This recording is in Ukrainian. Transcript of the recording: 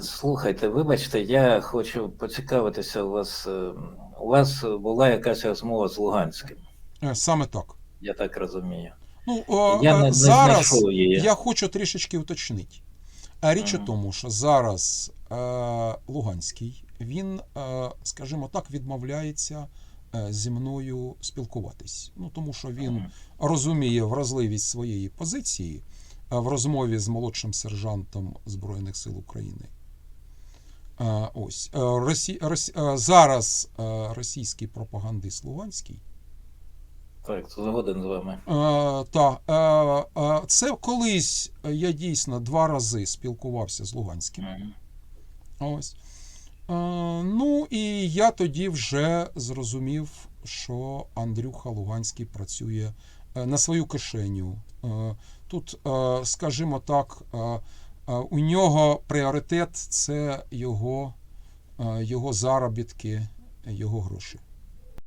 Слухайте, вибачте, я хочу поцікавитися у вас. е, У вас була якась розмова з Луганським, Е, Саме так. я так розумію. Ну, о, Я не, е, не зараз її. я хочу трішечки уточнити. А річ у Мгм. тому, що зараз е, Луганський, він, е, скажімо так, відмовляється е, зі мною спілкуватись. Ну, тому що він Мгм. розуміє вразливість своєї позиції в розмові з молодшим сержантом Збройних сил України. Ось Е, Росі... Рос... е, зараз е, російський пропагандист Луганський. Так, це згоден з вами. Та, е, це колись я дійсно два рази спілкувався з Луганським. Мгм. Ось. Ну і я тоді вже зрозумів, що Андрюха Луганський працює на свою кишеню. Тут, скажімо так, у нього пріоритет це його, його заробітки, його гроші.